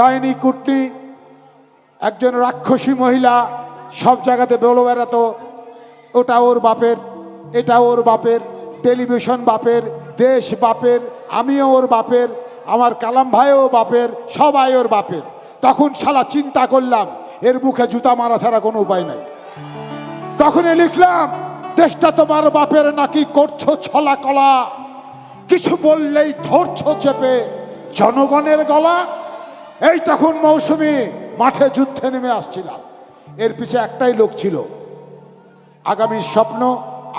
ডাইনি কুটনি একজন রাক্ষসী মহিলা, সব জায়গাতে বেলো বেড়াতো ওটা ওর বাপের, এটা ওর বাপের, টেলিভিশন বাপের, দেশ বাপের, আমিও ওর বাপের, আমার কালাম ভাইও বাপের, সবাই ওর বাপের। তখন শালা চিন্তা করলাম, এর মুখে জুতা মারা ছাড়া কোনো উপায় নাই। তখনই লিখলাম, দেশটা তোমার বাপের নাকি করছ ছলা কলা। কিছু বললেই ধরছো চেপে, জনগণের গলা এই তখন মৌসুমি মাঠে যুদ্ধে নেমে আসছিলাম। এর পিছে একটাই লোক ছিল। আগামীর স্বপ্ন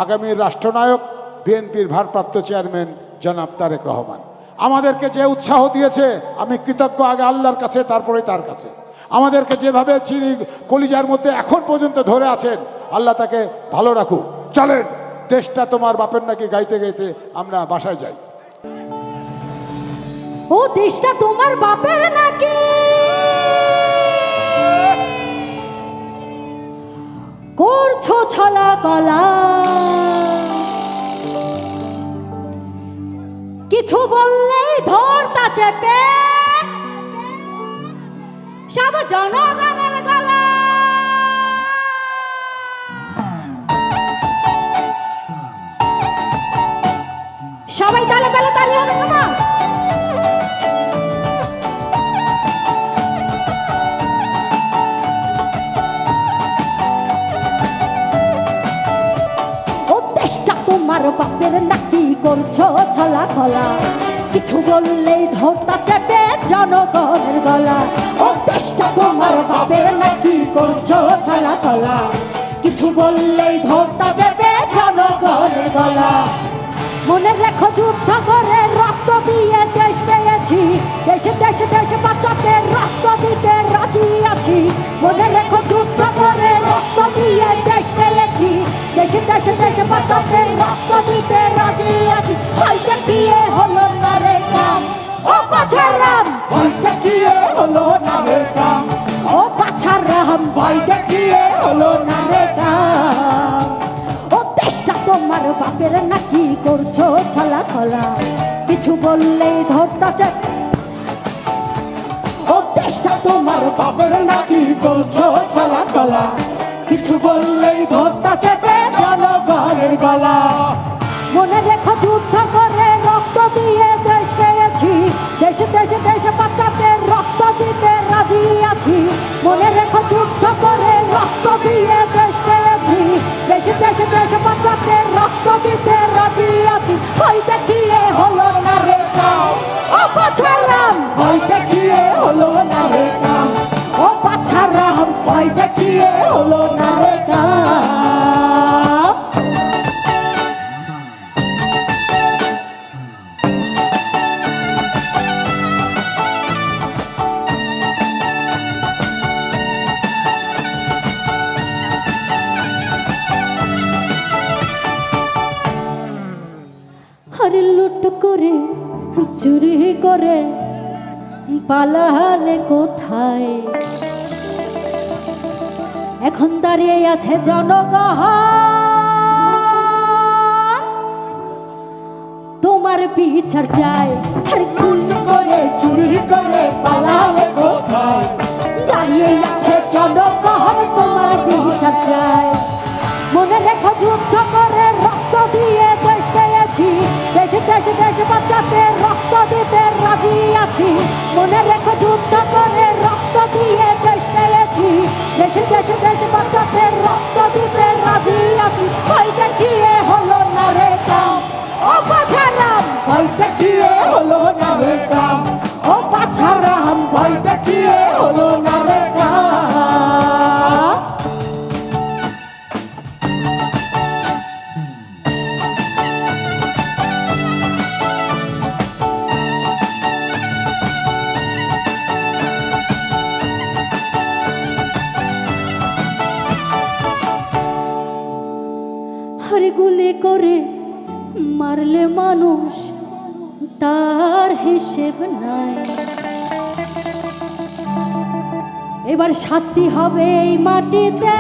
আগামীর রাষ্ট্রনায়ক, বিএনপির ভারপ্রাপ্ত চেয়ারম্যান জনাব তারেক রহমান। আমাদেরকে যে উৎসাহ দিয়েছে, আমি কৃতজ্ঞ আগে আল্লাহর কাছে তারপরে তার কাছে। আমাদেরকে যেভাবে চিনি কলিজার মধ্যে এখন পর্যন্ত ধরে আছেন, আল্লাহ তাকে ভালো রাখুক। চলেন, দেশটা তোমার বাপের নাকি গাইতে গাইতে আমরা বাসায় যাই। ও দেশটা তোমার বাপের নাকি? করছ ছলা কলা। কিছু বললেই ধরতা চেপে। সব জনগণের গলা। সবাই তালে তালে তালি হবে বাপের নাকি করছ ছলা খলা কিছু বললেই ধরতা চেপে জনগণের গলা। ও দেশটা তোমার বাপের নাকি করছ ছলা খলা কিছু বললেই ধরতা চেপে জনগণের গলা। মনে রেখো যুদ্ধ করে রক্ত দিয়ে দেশ পেয়েছি। দেশে দেশে দেশে বাঁচাতে রক্ত খলা কিছু বললেই ধরতা চাই। দেশটা তোমার বাপের নাকি করছ চলা কলা। কিছু বললেই ধরতা চেপে জনগণের গলা। মনে রেখো যুদ্ধ করে রক্ত দিয়ে দেশ পেয়েছি। দেশে দেশে দেশে বাচ্চাতে রক্ত দিতে রাজি আছি। মনে রেখো আছি ওই চুরি করে পালালে কোথায়? এখন দাঁড়িয়ে আছে জনগণ। তোমার বিচার চাই। আর করে, চুরি করে পালালে কোথায়? দাঁড়িয়ে আছে করে মারলে মানুষ তার হিসেব নাই। এবার শাস্তি হবে এই মাটিতে।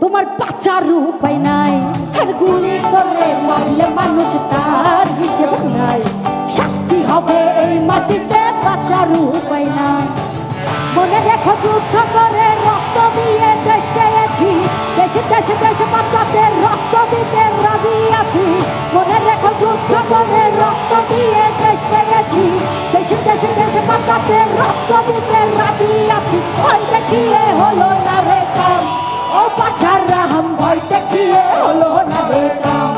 তোমার বাচ্চার উপায় নাই। আর গুলি করে মারলে মানুষ তার হিসেব নাই। শাস্তি হবে এই মাটিতে, বাঁচার উপায় নাই। মনে রেখো যুদ্ধ করে দেশে দেশে দেশে বাচ্চাতে রক্ত দিতে রাজি আছি। মনে রেখো যুদ্ধ করে রক্ত দিয়ে দেশ পেয়েছি। দেশে দেশে দেশে বাচ্চাতে রক্ত দিতে রাজি আছি। ভয় দেখিয়ে হলো না রে কাম। ও বাচ্চার রাহাম ভয় দেখিয়ে হলো না রে কাম।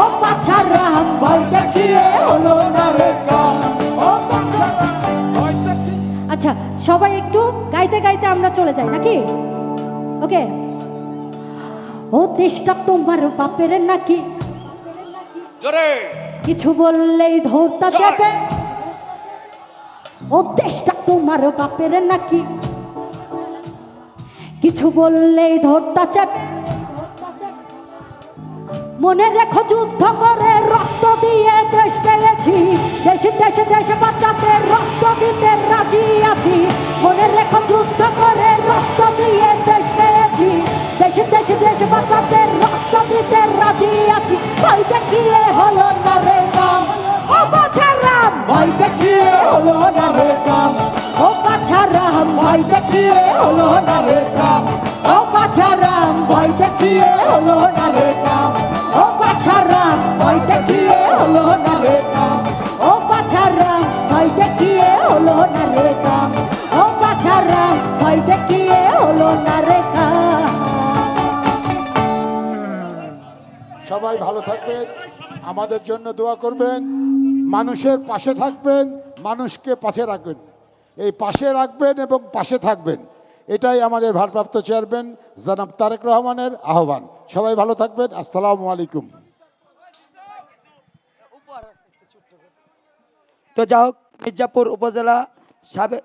ও বাচ্চার রাহাম ভয় দেখিয়ে হলো না রে ও আচ্ছা সবাই একটু গাইতে গাইতে আমরা চলে যাই, নাকি? ওকে। ও দেশটা তোমার বাপের নাকি? কিছু বললেই ধরতা। যাবে। ও দেশটা তোমার বাপের নাকি? কিছু বললেই ধরতা যাবে। মনে রেখো যুদ্ধ করে রক্ত দিয়ে দেশ পেয়েছি। দেশে দেশে দেশে বাচ্চাতে রক্ত দেখিয়ে হলো না রে কাম। ও বাছা রাম। ভয় দেখিয়ে হলো না রে কাম। ও বাছা রাম। ভয় দেখিয়ে হলো না রে কাম। ও বাছা রাম। ভয় দেখিয়ে হলো না রে কাম। ও বাছা রাম। ভয় দেখিয়ে হলো না রে কাম। সবাই ভালো থাকবেন। আমাদের জন্য দোয়া করবেন। মানুষের পাশে থাকবেন, মানুষকে পাশে রাখবেন। এই পাশে রাখবেন এবং পাশে থাকবেন। এটাই আমাদের ভারপ্রাপ্ত চেয়ারম্যান, জনাব তারেক রহমানের আহ্বান। সবাই ভালো থাকবেন। আসসালামু আলাইকুম। তো যা হোক, মির্জাপুর উপজেলা সাবেক